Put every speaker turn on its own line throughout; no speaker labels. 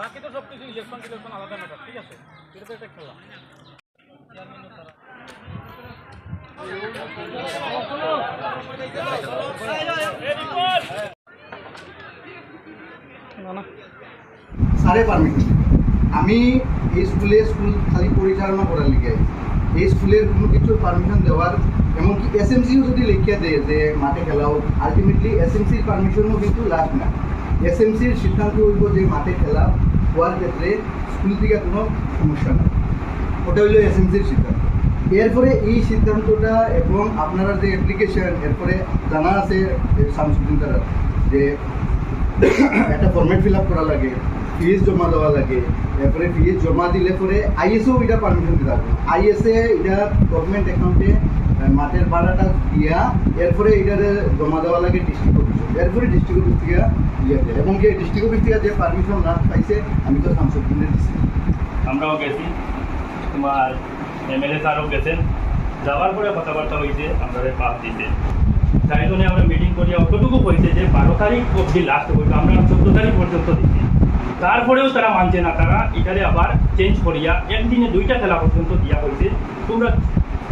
বাকি তো সব কিছু ইলেকশন টিলেকশন আলাদা ব্যাপার, ঠিক আছে? এটা একটা খেলা।
সারে পারমিশন আমি এই স্কুলে স্কুল খালি পরিচালনা করার আইছি। এই স্কুলের কোনো কিছু পারমিশন দেওয়ার, এমনকি এস এম সিও যদি লিখিয়া দেয় যে মাঠে খেলাও আলটিমেটলি এস এম সির পারমিশনও কিন্তু লাভ না। এস এম সির সিদ্ধান্ত হইব যে মাঠে খেলা হওয়ার ক্ষেত্রে স্কুল থেকে কোনো সমস্যা নেই। ওটা হইল এস এম সির সিদ্ধান্ত। এরপরে এই সিদ্ধান্তটা এবং আপনারা যে অ্যাপ্লিকেশন এরপরে জানা আছে সামসুদ্দিন তারা, যে একটা ফর্মেট ফিল আপ করা লাগে ফিজ জমা দেওয়া লাগে এরপরে ফিজ জমা দিলে পরে আইএসও এটা পারমিশন দিতে হবে। আইএসএ এটা গভর্নমেন্ট অ্যাকাউন্টে মাঠের ভাড়াটা দিয়া, এরপরে এটা জমা দেওয়া লাগে ডিস্ট্রিক্ট অফিস এরপরে ডিস্ট্রিক্ট অফিস থেকে ইয়ে দেয়। এবং কি ডিস্ট্রিক্ট অফিস থেকে যে পারমিশন না পাইছে, আমি তো শামসুদ্দিনের দিচ্ছি
আমরাও গেছি। তোমার এমএলএ স্যারও গেছেন। যাওয়ার পরে কথাবার্তা হয়েছে, আপনাদের পাস দিতে। তাই জন্য আমরা মিটিং করি। অতটুকু হয়েছে যে বারো তারিখ অবধি লাস্ট হইতো আমরা চোদ্দ তারিখ পর্যন্ত দিচ্ছি। তারপরেও তারা মানছে না। তারা এটারে আবার চেঞ্জ করিয়া একদিনে দুইটা খেলা পর্যন্ত দিয়া হয়েছে তোমরা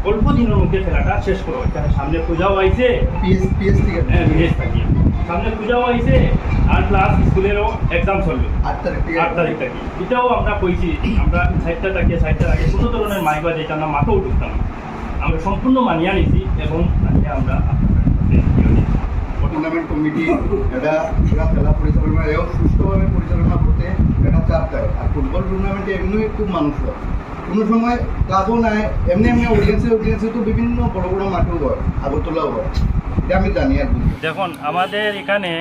অল্প দিনের মধ্যে খেলাটা শেষ করো। এখানে সামনে পূজাও আইছে।
পিএস পিএস থেকে
হ্যাঁ বিদেশ থাকি সামনে পূজাও আইছে আর প্লাস স্কুলেরও এক্সাম চলবে।
আট তারিখ থেকে।
থাকি। এটাও আমরা কইছি। আমরা সাইডটা থাকিয়ে সাইডটা থাকে কোনো ধরনের মাইবা যেটা না মাথাও ঢুকতাম। আমরা সম্পূর্ণ মানিয়া নিছি এবং আমরা
টুর্নামেন্ট কমিটি এটা পুরা খেলা পরিচালনা এবং সুষ্ঠুভাবে পরিচালনা করতে এটা চাপ দেয়। আর ফুটবল টুর্নামেন্টে এমনি খুব মানুষ হয়। কোনো সময় ক্লাবও নাই, এমনি এমনি অডিয়েন্সে অডিয়েন্সে তো বিভিন্ন বড় বড় মাঠেও হয়, আগরতলাও হয়। এটা আমি জানি আর
দেখুন, আমাদের এখানে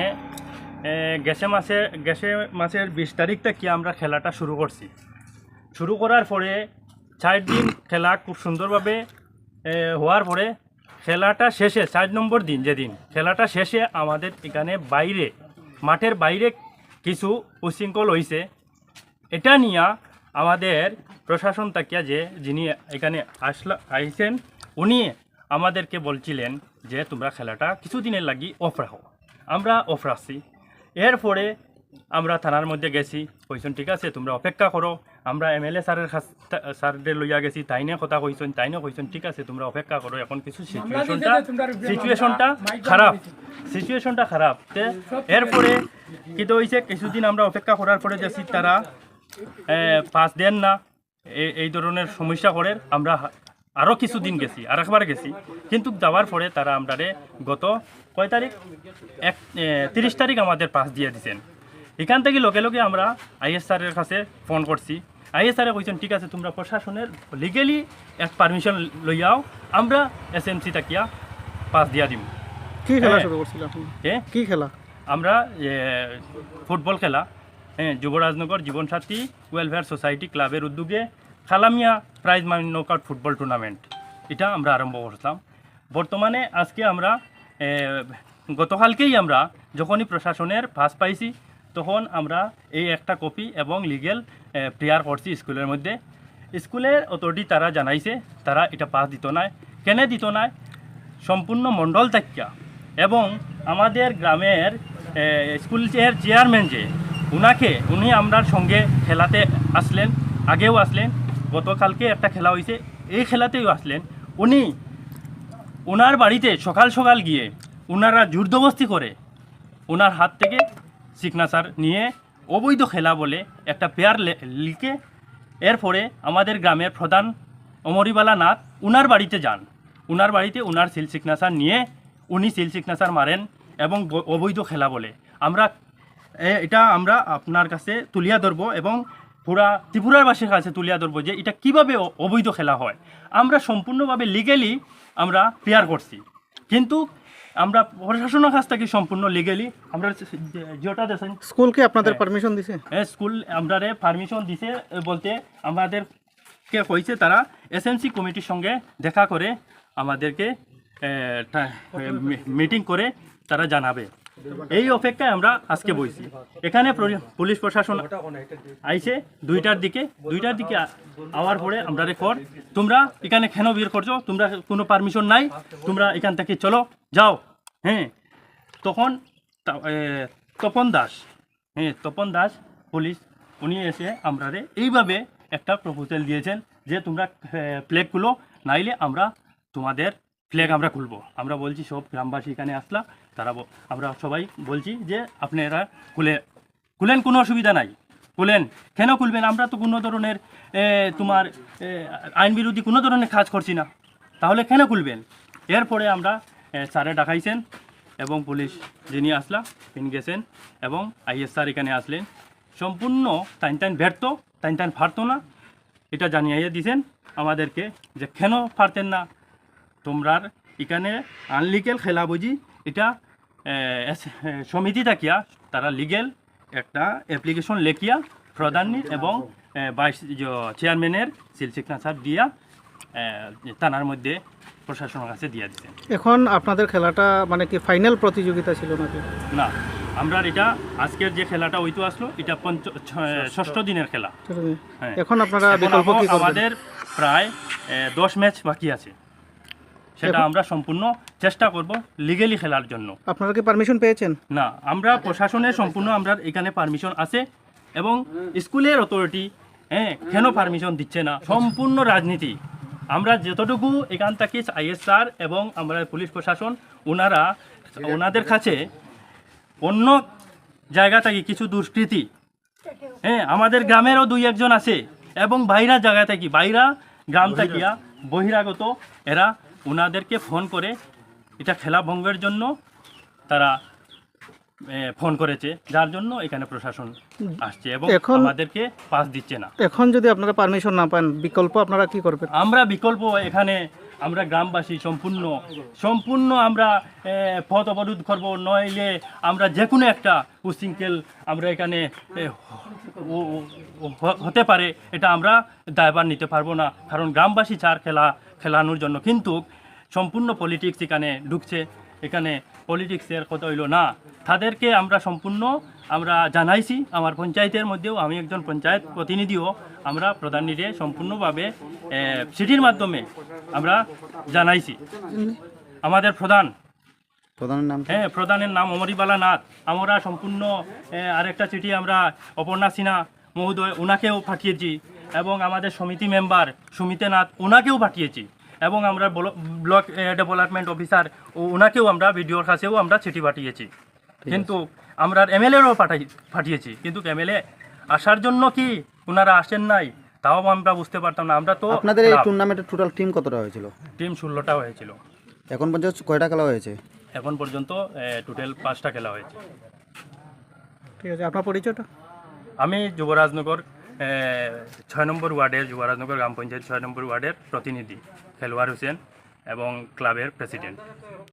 গেছে মাসের গেছে মাসের বিশ তারিখ থেকে আমরা খেলাটা শুরু করছি। শুরু করার পরে চার দিন খেলা খুব সুন্দরভাবে হওয়ার পরে খেলাটা শেষে, চার নম্বর দিন যেদিন, খেলাটা শেষে আমাদের এখানে বাইরে, মাঠের বাইরে কিছু উশৃঙ্খল হয়েছে এটা নিয়ে আমাদের প্রশাসন তাকিয়া যে যিনি এখানে আসলা আইছেন, উনি আমাদেরকে বলছিলেন যে, তোমরা খেলাটা কিছুদিনের লাগি অফ রাখো। আমরা অফ রাখছি। এরপরে আমরা থানার মধ্যে গেছি। কইছেন, ঠিক আছে, তোমরা অপেক্ষা করো। আমরা এম এল এ স্যারের স্যারদের লইয়া গেছি তাইনে কথা কইছেন তাইনে কইছেন ঠিক আছে তোমরা অপেক্ষা করো এখন কিছু সিচুয়েশনটা সিচুয়েশনটা খারাপ। সিচুয়েশনটা খারাপ। তে এরপরে কিন্তু হয়েছে কিছুদিন আমরা অপেক্ষা করার পরে দেখছি তারা পাস দেন না এই ধরনের সমস্যা করে আমরা আরও কিছুদিন গেছি আর একবার গেছি। কিন্তু যাওয়ার পরে তারা আমরা গত কয় তারিখ? এক তিরিশ তারিখ আমাদের পাস দিয়ে দিছেন। এখান থেকে লগে লগে আমরা আইএস স্যারের কাছে ফোন করছি। আইএস স্যারে কইছেন ঠিক আছে তোমরা প্রশাসনের লিগেলি এক পারমিশন লইয়াও আমরা এস এম সি তাকিয়া পাস দিয়া দিম।
কি খেলা
হ্যাঁ।
শুরু করছিল আপনি
হ্যাঁ
কি খেলা?
আমরা ফুটবল খেলা। হ্যাঁ যুবরাজনগর জীবনসাথী ওয়েলফেয়ার সোসাইটি ক্লাবের উদ্যোগে খালামিয়া prize money knockout football tournament এটা আমরা আরম্ভ করতাম বর্তমানে আজকে আমরা গতকালকেই আমরা যখনই প্রশাসনের পাস পাইছি তখন আমরা এই একটা কপি এবং লিগেল প্রেয়ার করছি স্কুলের মধ্যে। স্কুলের অথরিটি তারা জানাইছে, তারা এটা পাস দিত না কেন দিত না সম্পূর্ণ মণ্ডল তাকিয়া এবং আমাদের গ্রামের স্কুলের চেয়ারম্যান যে, উনাকে উনি আমরার সঙ্গে খেলাতে আসলেন, আগেও আসলেন। গতকালকে একটা খেলা হয়েছে এই খেলাতেও আসলেন। উনি ওনার বাড়িতে সকাল সকাল গিয়ে ওনারা জোরদবস্তি করে ওনার হাত থেকে সিগনেচার নিয়ে অবৈধ খেলা বলে একটা পেয়ার লিখে এরপরে আমাদের গ্রামের প্রধান অমরিবালা নাথ উনার বাড়িতে যান। উনার বাড়িতে উনার সিল সিগনেচার নিয়ে উনি সিল সিগনেচার মারেন এবং অবৈধ খেলা বলে। আমরা এটা আমরা আপনার কাছে তুলিয়া ধরবো এবং পুরা ত্রিপুরাবাসীর কাছে তুলিয়া ধরবো যে এটা কীভাবে অবৈধ খেলা হয়। আমরা সম্পূর্ণভাবে লিগেলি আমরা প্রেয়ার করছি। কিন্তু আমরা প্রশাসনের কাছ থেকে সম্পূর্ণ লিগেলি আমরা যেটা দেখেন
স্কুলকে আপনাদের
হ্যাঁ।
পারমিশন দিছে?
হ্যাঁ স্কুল আমরা পারমিশন দিছে বলতে আমাদের কে কইছে তারা এসএমসি কমিটির সঙ্গে দেখা করে আমাদেরকে মিটিং করে তারা জানাবে। এই অপেক্ষায় আমরা আজকে বইছি। এখানে পুলিশ প্রশাসন আইছে, দুইটার দিকে দুইটার দিকে আওয়ার পরে আমরা রেকর্ড তোমরা এখানে কেন বের করছ? তোমরা কোনো পারমিশন নাই? তোমরা এখান থেকে চলো, যাও। হ্যাঁ তখন তপন দাস হ্যাঁ তপন দাস পুলিশ, উনি এসে আমরা এইভাবে একটা প্রপোজাল দিয়েছেন যে তোমরা ফ্ল্যাগ খুলো, নাইলে আমরা তোমাদের ফ্ল্যাগ আমরা খুলবো। আমরা বলছি, সব গ্রামবাসী এখানে আসলা। তারা আমরা সবাই বলছি যে আপনারা খুলে খুলেন, কোনো অসুবিধা নাই। খুলেন। কেন খুলবেন? আমরা তো কোনো ধরনের তোমার আইন বিরোধী কোনো ধরনের কাজ করছি না। তাহলে কেন খুলবেন? এরপরে আমরা স্যারে ডাকাইছেন এবং পুলিশ যিনি আসলা, তিনি গেছেন এবং আইএসআর এখানে আসলেন। সম্পূর্ণ টাইন টাইন ব্যর্থ, টাইন টাইন ফারতো না। এটা জানিয়ে দিয়েছেন আমাদেরকে যে কেন পারতেন না। তোমরার এখানে আনলিগেল খেলা বুঝি এটা সমিতি থাকিয়া তারা লিগেল একটা অ্যাপ্লিকেশন লেখিয়া প্রধানী এবং ভাইস চেয়ারম্যানের সিল সিগনেচার দিয়া থানার মধ্যে প্রশাসনের কাছে দিয়ে দিচ্ছেন
এখন আপনাদের খেলাটা মানে কি ফাইনাল প্রতিযোগিতা ছিল নাকি?
না আমরা এটা আজকের যে খেলাটা ওইতো আসলো এটা পঞ্চ ষষ্ঠ। দিনের খেলা। হ্যাঁ।
এখন আপনারা
আমাদের প্রায় দশ ম্যাচ বাকি আছে। সেটা আমরা সম্পূর্ণ চেষ্টা করব লিগেলি খেলার জন্য।
আপনারা কি পারমিশন পেয়েছেন?
না আমরা প্রশাসনের সম্পূর্ণ আমরা এখানে পারমিশন আছে এবং স্কুলের অথরিটি হ্যাঁ কেন পারমিশন দিচ্ছে না? সম্পূর্ণ রাজনীতি। আমরা যতটুকু এখান থেকে আইএসআর এবং আমরা পুলিশ প্রশাসন ওনারা ওনাদের কাছে অন্য জায়গা থেকে কিছু দুষ্কৃতি হ্যাঁ আমাদের গ্রামেরও দুই একজন আছে এবং বাইরা জায়গা থেকে বাইরা গ্রাম থাকিয়া বহিরাগত এরা ওনাদেরকে ফোন করে এটা খেলা ভঙ্গের জন্য তারা ফোন করেছে যার জন্য এখানে প্রশাসন আসছে এবং
এখন-
আমাদেরকে পাস দিচ্ছে না।
এখন যদি আপনারা পারমিশন না পান বিকল্প আপনারা কি করবেন?
আমরা বিকল্প এখানে আমরা গ্রামবাসী সম্পূর্ণ সম্পূর্ণ আমরা পথ অবরোধ করব নইলে আমরা যে কোনো একটা উশৃঙ্খল আমরা এখানে হতে পারে এটা আমরা দায়ভার নিতে পারব না। কারণ গ্রামবাসী চার খেলা খেলানোর জন্য। কিন্তু সম্পূর্ণ পলিটিক্স এখানে ঢুকছে। এখানে পলিটিক্সের কথা হইল না। তাদেরকে আমরা সম্পূর্ণ আমরা জানাইছি আমার পঞ্চায়েতের মধ্যেও। আমি একজন পঞ্চায়েত প্রতিনিধিও। আমরা প্রধানীরে সম্পূর্ণভাবে চিঠির মাধ্যমে আমরা জানাইছি। আমাদের প্রধান।
প্রধানের নাম
হ্যাঁ প্রধানের নাম অমরিবালা নাথ। আমরা সম্পূর্ণ আরেকটা চিঠি আমরা অপর্ণা সিনহা মহোদয় ওনাকেও পাঠিয়েছি। এবং আমাদের সমিতি মেম্বার সুমিতে নাথ ওনাকেও পাঠিয়েছি। এবং আমরা ব্ল- ব্লক ডেভেলপমেন্ট অফিসার ও- ওনাকেও আমরা ভিডিওর কাছেও আমরা চিঠি পাঠিয়েছি। কিন্তু আমরা এমএলএরও পাঠাই পাঠিয়েছি। কিন্তু এমএলএ আসার জন্য কি ওনারা আসেন নাই তাও আমরা বুঝতে পারতাম না। আমরা তো
আপনাদের এই টুর্নামেন্টের টোটাল টিম কতটা হয়েছিল?
টিম ষোলোটা হয়েছিল।
এখন পর্যন্ত কয়টা খেলা হয়েছে?
এখন পর্যন্ত টোটাল পাঁচটা খেলা হয়েছে।
ঠিক আছে আপনার পরিচয়টা?
আমি যুবরাজনগর। ছয় নম্বর ওয়ার্ডের যুবরাজনগর গ্রাম পঞ্চায়েত ছয় নম্বর ওয়ার্ডের প্রতিনিধি খেলোয়াড় হোসেন এবং ক্লাবের প্রেসিডেন্ট।